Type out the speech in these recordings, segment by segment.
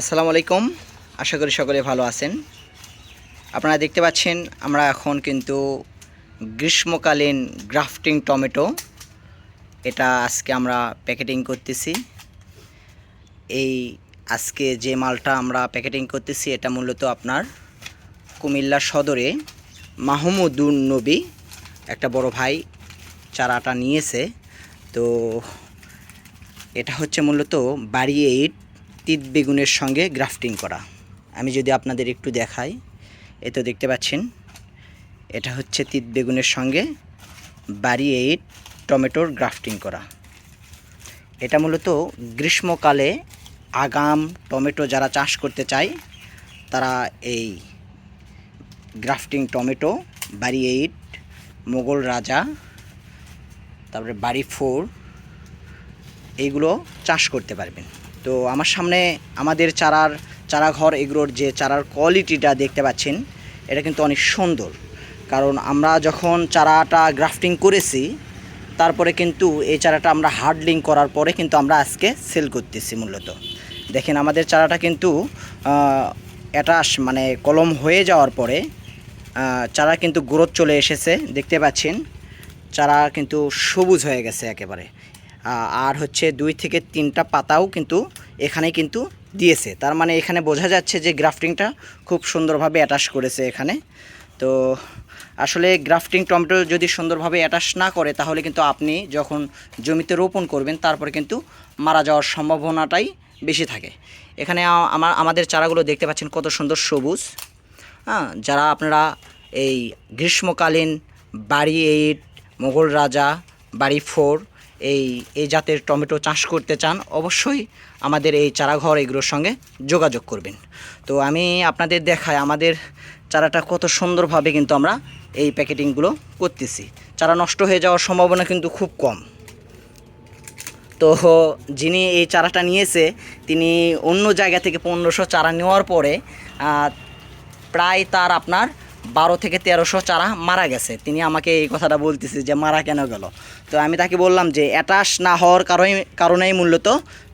আসসালামু আলাইকুম। আশা করি সকলে ভালো আছেন। আপনারা দেখতে পাচ্ছেন, আমরা এখন কিন্তু গ্রীষ্মকালীন গ্রাফটিং টমেটো। এটা আজকে আমরা প্যাকেটিং করতেছি। এই আজকে যে মালটা আমরা প্যাকেটিং করতেছি, এটা মূলত আপনার কুমিল্লা সদরে মাহমুদুন নবী, একটা বড় ভাই চারাটা নিয়েছে। তো এটা হচ্ছে মূলত বাড়ি এইট তিত বেগুনের সঙ্গে গ্রাফটিং করা। আমি যদি আপনাদের একটু দেখাই, এ তো দেখতে পাচ্ছেন, এটা হচ্ছে তিত বেগুনের সঙ্গে বাড়ি এইট টমেটোর গ্রাফটিং করা। এটা মূলত গ্রীষ্মকালে আগাম টমেটো যারা চাষ করতে চায়, তারা এই গ্রাফটিং টমেটো বাড়ি এইট মোগল রাজা, তারপরে বাড়ি ফোর এইগুলো চাষ করতে পারবেন। তো আমার সামনে আমাদের চারার চারাঘর এগুলোর যে চারার কোয়ালিটিটা দেখতে পাচ্ছেন, এটা কিন্তু অনেক সুন্দর। কারণ আমরা যখন চারাটা গ্রাফটিং করেছি, তারপরে কিন্তু এই চারাটা আমরা হার্ডলিং করার পরে কিন্তু আমরা আজকে সেল করতেছি মূলত। দেখেন আমাদের চারাটা কিন্তু অ্যাটাস মানে কলম হয়ে যাওয়ার পরে চারা কিন্তু গ্রোথ চলে এসেছে, দেখতে পাচ্ছেন? চারা কিন্তু সবুজ হয়ে গেছে একেবারে। আর হচ্ছে দুই থেকে তিনটা পাতাও কিন্তু এখানে কিন্তু দিয়েছে। তার মানে এখানে বোঝা যাচ্ছে যে গ্রাফটিংটা খুব সুন্দরভাবে অ্যাটাচ করেছে এখানে। তো আসলে গ্রাফটিং টমেটো যদি সুন্দরভাবে অ্যাটাচ না করে, তাহলে কিন্তু আপনি যখন জমিতে রোপণ করবেন, তারপরে কিন্তু মারা যাওয়ার সম্ভাবনাটাই বেশি থাকে। এখানে আমার আমাদের চারাগুলো দেখতে পাচ্ছেন কত সুন্দর সবুজ। হ্যাঁ যারা আপনারা এই গ্রীষ্মকালীন বাড়ি এইট, মোগল রাজা, বাড়ি ফোর এই এই জাতের টমেটো চাষ করতে চান, অবশ্যই আমাদের এই চারাঘর এগুলোর সঙ্গে যোগাযোগ করবেন। তো আমি আপনাদের দেখাই, আমাদের চারাটা কত সুন্দরভাবে কিন্তু আমরা এই প্যাকেটিংগুলো করতেছি। চারা নষ্ট হয়ে যাওয়ার সম্ভাবনা কিন্তু খুব কম। তো যিনি এই চারাটা নিয়েছে, তিনি অন্য জায়গা থেকে পনেরোশো চারা নেওয়ার পরে প্রায় তার আপনার বারো থেকে তেরোশো চারা মারা গেছে। তিনি আমাকে এই কথাটা বলতেছে যে, মারা কেন গেল? তো আমি তাকে বললাম যে অ্যাটাস না হওয়ার কারণে, কারণেই মূলত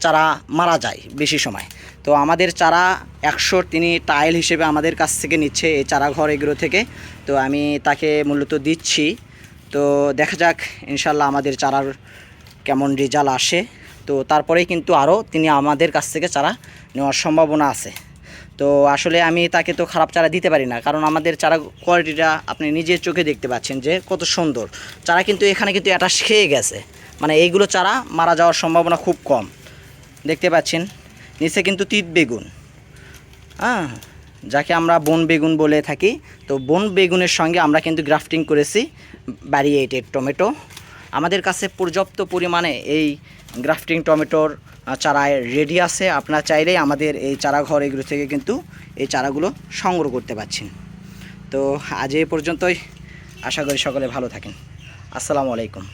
চারা মারা যায় বেশি সময়। তো আমাদের চারা একশো তিনি টাইল হিসেবে আমাদের কাছ থেকে নিচ্ছে এই চারা ঘর এগুলো থেকে। তো আমি তাকে মূলত দিচ্ছি। তো দেখা যাক, ইনশাল্লাহ আমাদের চারার কেমন রেজাল্ট আসে। তো তারপরেই কিন্তু আরও তিনি আমাদের কাছ থেকে চারা নেওয়ার সম্ভাবনা আছে। তো আসলে আমি তাকে তো খারাপ চারা দিতে পারি না, কারণ আমাদের চারা কোয়ালিটিটা আপনি নিজের চোখে দেখতে পাচ্ছেন যে কত সুন্দর। চারা কিন্তু এখানে কিন্তু এটা খেয়ে গেছে। মানে এইগুলো চারা মারা যাওয়ার সম্ভাবনা খুব কম। দেখতে পাচ্ছেন? নিচে কিন্তু তিত বেগুন। হ্যাঁ যাকে আমরা বন বেগুন বলে থাকি। তো বন বেগুনের সঙ্গে আমরা কিন্তু গ্রাফটিং করেছি ব্যারিয়েটেড টমেটো। আমাদের কাছে পর্যাপ্ত পরিমাণে এই গ্রাফটিং টমেটোর চারায় চারা রেডি আছে। আপনারা চাইলেই আমাদের এই চারাঘর এগুলো থেকে কিন্তু এই চারাগুলো সংগ্রহ করতে পারছেন। তো আজ এই পর্যন্তই। আশা করি সকলে ভালো থাকেন। আসসালামু আলাইকুম।